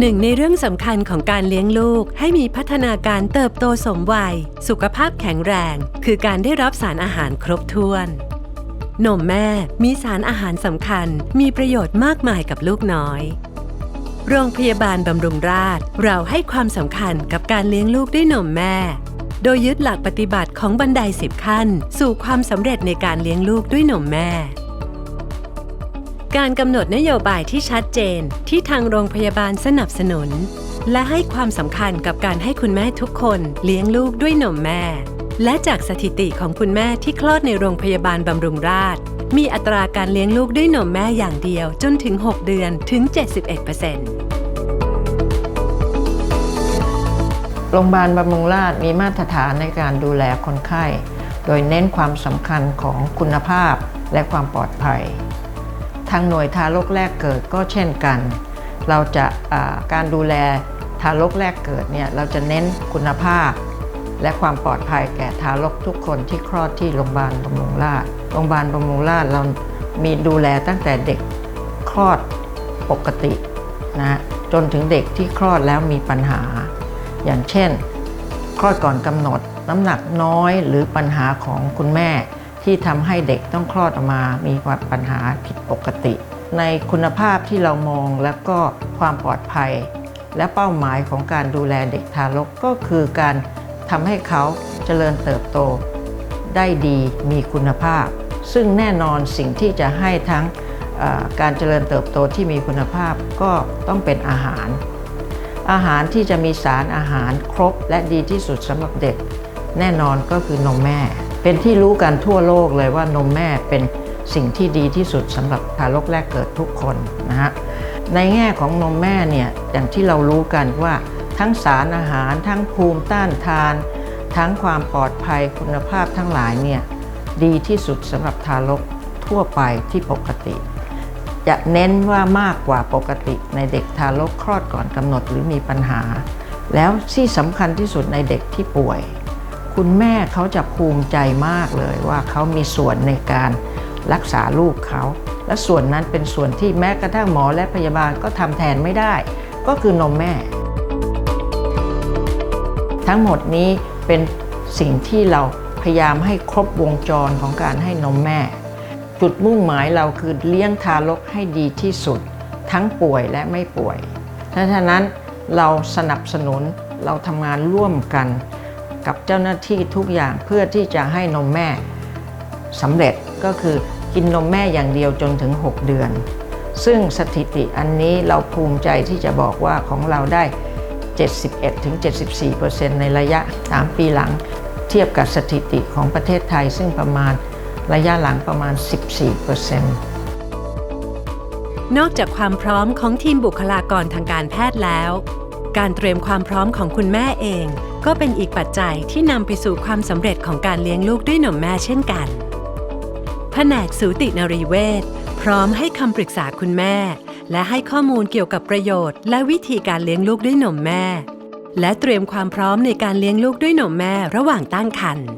หนึ่งในเรื่องสำคัญของการเลี้ยงลูกให้มีพัฒนาการเติบโตสมวัย สุขภาพแข็งแรง คือการได้รับสารอาหารครบถ้วน นมแม่มีสารอาหารสำคัญ มีประโยชน์มากมายกับลูกน้อย โรงพยาบาลบำรุงราษฎร์เราให้ความสำคัญกับการเลี้ยงลูกด้วยนมแม่ โดยยึดหลักปฏิบัติของบันไดสิบขั้น สู่ความสำเร็จในการเลี้ยงลูกด้วยนมแม่ การกำหนดนโยบายที่ชัดเจนที่ทางโรงพยาบาลสนับสนุน และให้ความสำคัญกับการให้คุณแม่ทุกคนเลี้ยงลูกด้วยนมแม่ และจากสถิติของคุณแม่ที่คลอดในโรงพยาบาลบำรุงราษฎร์มีอัตราการเลี้ยงลูกด้วยนมแม่อย่างเดียวจนถึง 6 เดือนถึง 71%โรงพยาบาลบำรุงราษฎร์มีมาตรฐานในการดูแลคนไข้ โดยเน้นความสำคัญของคุณภาพและความปลอดภัย ทางหน่วยทารกแรกเกิดก็เช่นกัน เราจะาการดูแลทารกแรกเกิดเนี่ยเราจะเน้นคุณภาพ และความปลอดภัยแก่ทารกทุกคนที่คลอดที่โรงพยาบาลบำรุงราษฎร์โรงพยาบาลบำรุงราษฎร์เรามีดูแลตั้งแต่เด็กคลอดปกตินะจนถึงเด็กที่คลอดแล้วมีปัญหา อย่างเช่น คลอดก่อนกำหนดน้ำหนักน้อยหรือปัญหาของคุณแม่ ที่ทำให้เด็กต้องคลอดออกมามีปัญหาผิดปกติ ในคุณภาพที่เรามองแล้วก็ความปลอดภัย และเป้าหมายของการดูแลเด็กทารกก็คือการทำให้เขาเจริญเติบโต ได้ดีมีคุณภาพ ซึ่งแน่นอนสิ่งที่จะให้ทั้งการเจริญเติบโตที่มีคุณภาพก็ต้องเป็นอาหาร อาหารที่จะมีสารอาหารครบและดีที่สุดสำหรับเด็ก แน่นอนก็คือนมแม่ เป็นที่รู้กันทั่วโลกเลยว่านมแม่เป็นสิ่งที่ดีที่สุดสำหรับทารกแรกเกิดทุกคนนะฮะในแง่ของนมแม่เนี่ยอย่างที่เรารู้กันว่าทั้งสารอาหารทั้งภูมิต้านทาน ทั้งความปลอดภัยคุณภาพทั้งหลายเนี่ยดีที่สุดสำหรับทารกทั่วไปที่ปกติ จะเน้นว่ามากกว่าปกติในเด็กทารกคลอดก่อนกำหนดหรือมีปัญหา แล้วที่สำคัญที่สุดในเด็กที่ป่วย คุณแม่เขาจะภูมิใจมากเลยว่าเขามีส่วนในการรักษาลูกเขา และส่วนนั้นเป็นส่วนที่แม้กระทั่งหมอและพยาบาลก็ทำแทนไม่ได้ ก็คือนมแม่ ทั้งหมดนี้เป็นสิ่งที่เราพยายามให้ครบวงจรของการให้นมแม่ จุดมุ่งหมายเราคือเลี้ยงทารกให้ดีที่สุด ทั้งป่วยและไม่ป่วยดังนั้นเราสนับสนุนเราทำงานร่วมกัน กับเจ้าหน้าที่ทุกอย่างเพื่อที่จะให้นมแม่สำเร็จก็คือกินนมแม่อย่างเดียวจนถึง 6 เดือน ซึ่งสถิติอันนี้เราภูมิใจที่จะบอกว่าของเราได้ 71-74%ในระยะ 3 ปีหลัง เทียบกับสถิติของประเทศไทย ซึ่งประมาณระยะหลังประมาณ 14%นอกจากความพร้อมของทีมบุคลากรทางการแพทย์แล้ว การเตรียมความพร้อมของคุณแม่เอง ก็เป็นอีกปัจจัยที่นำไปสู่ความสำเร็จของการเลี้ยงลูกด้วยนมแม่เช่นกัน แผนกสูตินรีเวชพร้อมให้คำปรึกษาคุณแม่ และให้ข้อมูลเกี่ยวกับประโยชน์ และวิธีการเลี้ยงลูกด้วยนมแม่ และเตรียมความพร้อมในการเลี้ยงลูกด้วยนมแม่ระหว่างตั้งครรภ์